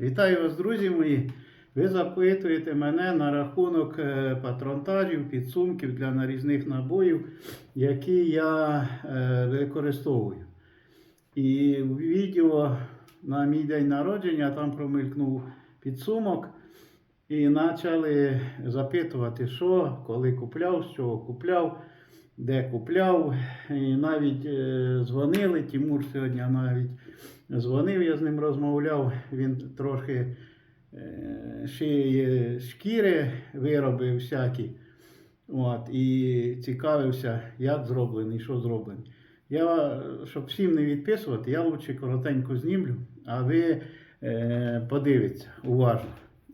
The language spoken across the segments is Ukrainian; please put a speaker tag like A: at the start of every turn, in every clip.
A: Вітаю вас, друзі мої. Ви запитуєте мене на рахунок е, патронтажів, підсумків для нарізних набоїв, які я е, використовую. І в відео на мій день народження там промелькнув підсумок. І почали запитувати, що, коли купляв, з чого купляв, де купляв. І навіть е, дзвонили. Тимур сьогодні навіть дзвонив, я з ним розмовляв. Він трохи е, шиє шкіри, вироби всякі. От, і цікавився, як зроблений, що зроблений. Я, щоб всім не відписувати, я лучше коротенько знімлю, а ви е, подивіться уважно.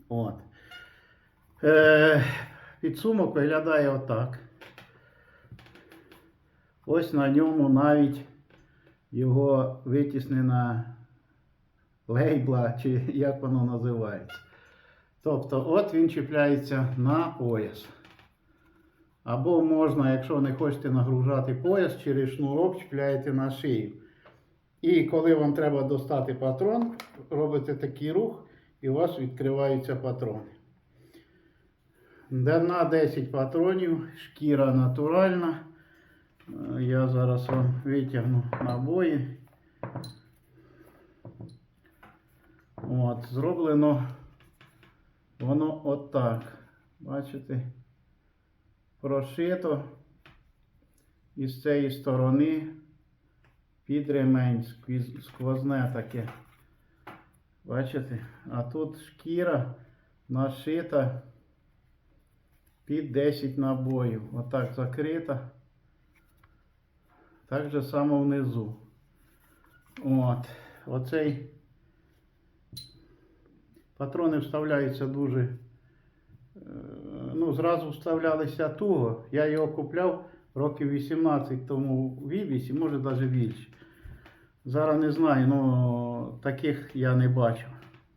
A: От. Е, підсумок виглядає отак. Ось на ньому навіть його витіснена лейбла, чи як воно називається. Тобто, от він чіпляється на пояс. Або можна, якщо не хочете нагружати пояс, через шнурок чіпляєте на шию. І коли вам треба достати патрон, робите такий рух, і у вас відкриваються патрони. Де На 10 патронів, шкіра натуральна. Я зараз вам витягну набої. От, зроблено воно отак. Бачите? Прошито і з цієї сторони під ремень сквозне таке. Бачите? А тут шкіра нашита під 10 набоїв. Отак закрита. Так же само внизу. От. Оцей патрони вставляються дуже. е, Ну, зразу вставлялися туго. Я його купляв років 18 тому в Ібісі, може навіть більше. Зараз не знаю, ну таких я не бачив.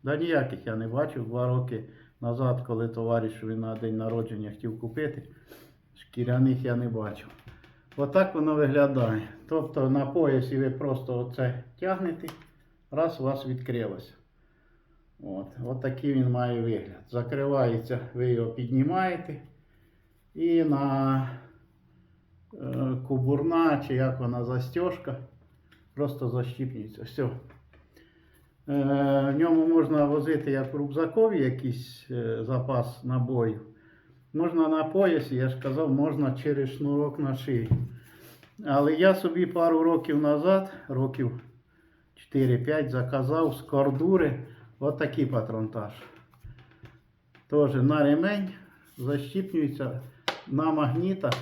A: Да ніяких я не бачив. Два роки назад, коли товариш на день народження хотів купити, шкіряних я не бачив. Отак воно виглядає. Тобто на поясі ви просто оце тягнете, раз у вас відкрилося. От, от такий він має вигляд. Закривається, ви його піднімаєте і на е, кубурна, чи як вона застежка, просто защіпнюється. Все. Е, в ньому можна возити як рюкзакові якийсь е, запас набоїв. Можна на поясі, я ж казав, можна через шнурок на шиї. Але я собі пару років назад, років 4-5, заказав з кордури отакий патронтаж. Теж на ремень защіпнюється на магнітах.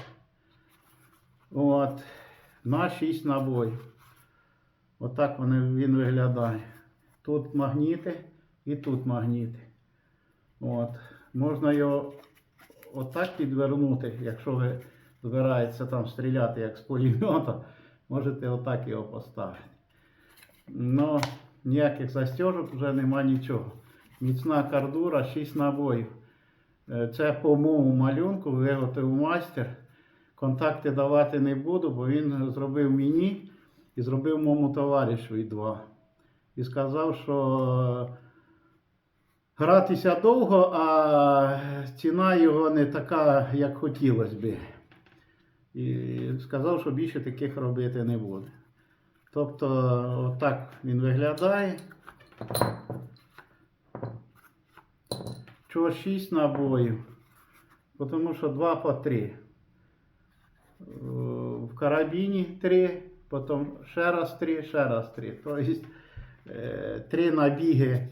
A: От, на 6 набоїв. Отак він, він виглядає. Тут магніти і тут магніти. От. Можна його отак підвернути, якщо ви збираєтеся там стріляти як з пулемета, можете отак його поставити. Но ніяких застежок вже нема нічого. Міцна кардура, 6 набоїв. Е, Це по моєму малюнку виготовив майстер. Контакти давати не буду, бо він зробив мені і зробив моєму товаришеві два. І сказав, що гратися довго, а ціна його не така, як хотілося би. І сказав, що більше таких робити не буде. Тобто, отак він виглядає. Чого 6 набоїв? Тому що 2 по 3. В карабіні 3, потім ще раз 3, ще раз 3. Тобто е, 3 набіги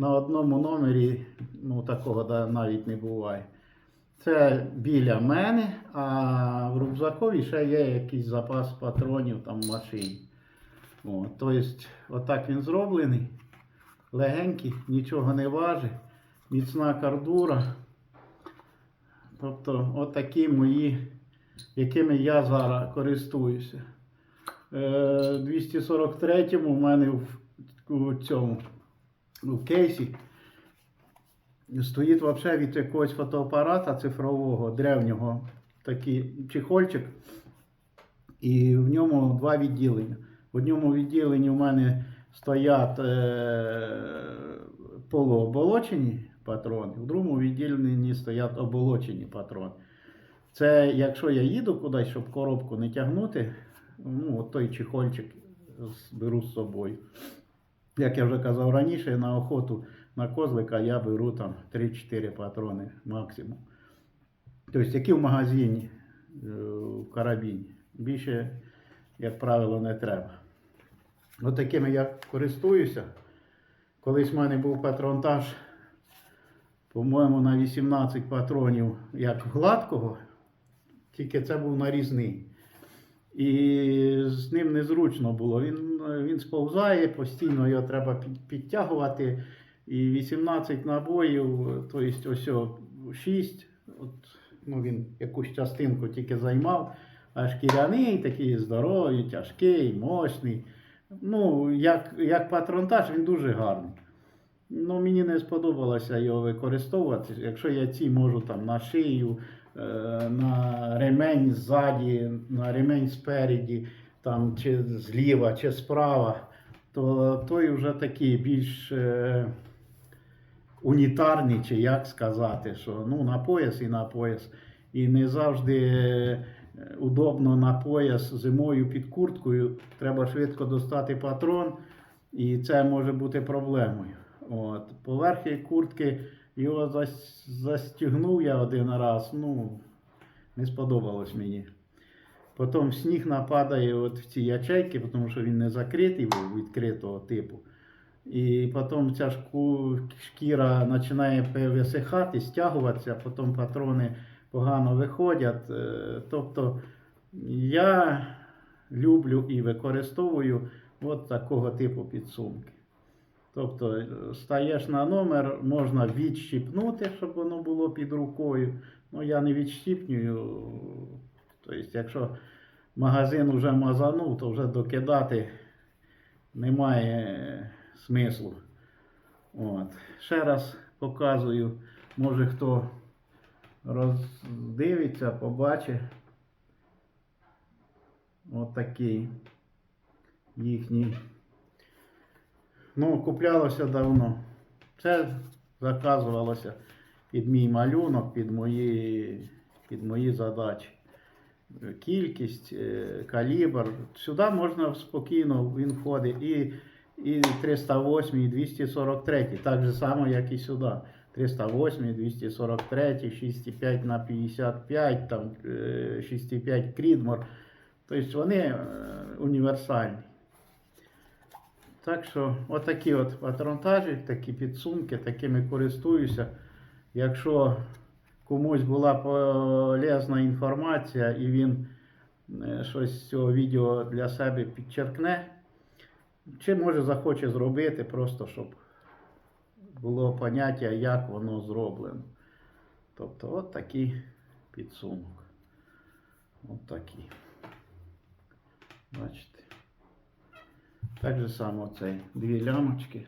A: на одному номері, ну такого навіть не буває. Це біля мене, а в рюкзакові ще є якийсь запас патронів там в машині. О, тобто, отак він зроблений. Легенький, нічого не важить. Міцна кардура. Тобто, отакі мої, якими я зараз користуюся. Е, 243 у мене в, у цьому в кейсі стоїть взагалі від якогось фотоапарата цифрового, древнього, такий чехольчик. І в ньому два відділення. В одному відділенні в мене стоять е, полуоболочені патрони, в другому відділенні стоять оболочені патрони. Це якщо я їду кудись, щоб коробку не тягнути, ну, от той чехольчик беру з собою. Як я вже казав раніше, на охоту на козлика я беру там 3-4 патрони максимум. Тобто, які в магазині е, в карабіні. Більше, як правило, не треба. От такими я користуюся. Колись в мене був патронтаж, по-моєму, на 18 патронів як гладкого, тільки це був нарізний. І з ним незручно було. Він, він сповзає, постійно його треба підтягувати. І 18 набоїв, тобто ось 6, от, ну, він якусь частинку тільки займав, а шкіряний такий здоровий, тяжкий, мощний. Ну, як, як патронтаж, він дуже гарний. Ну, мені не сподобалося його використовувати. Якщо я ці можу там на шию, на ремень ззаді, на ремень спереді, там, чи зліва, чи справа, то той вже такий більш е, унітарний, чи як сказати, що ну, на пояс і на пояс. І не завжди е, удобно на пояс зимою під курткою. Треба швидко достати патрон, і це може бути проблемою. От. Поверхи куртки його зас- застігнув я один раз, ну, не сподобалось мені. Потім сніг нападає от в ці ячейки, тому що він не закритий був відкритого типу. І потім ця шку, шкіра починає висихати, стягуватися, потім патрони погано виходять. Е, Тобто я люблю і використовую от такого типу підсумки. Тобто е, стаєш на номер, можна відщіпнути, щоб воно було під рукою. Ну, я не відщіпнюю. Тобто, якщо магазин вже мазанув, то вже докидати немає смислу. От. Ще раз показую, може хто роздивиться, побачить. От їхній. Ну, куплялося давно. Це заказувалося під мій малюнок, під мої, під мої задачі. Кількість, е, калібр. Сюди можна спокійно, він входить і, і 308, і 243, так же само, як і сюди. 308, 243, 6,5 на 55, там е, 6,5 Крідмор. Тобто вони е, універсальні. Так що, отакі от патронтажі, такі підсумки, такими користуюся. Якщо комусь була полезна інформація і він е, щось з цього відео для себе підчеркне, чи може захоче зробити, просто щоб було поняття, як воно зроблено. Тобто, от такий підсумок. От такий. Бачите. Так же само цей дві лямочки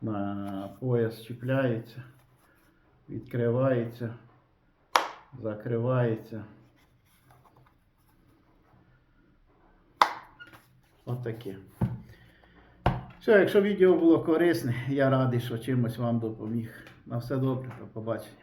A: на пояс чіпляється, відкривається, закривається. Отаке. Все, якщо відео було корисне, я радий, що чимось вам допоміг. На все добре, до побачення.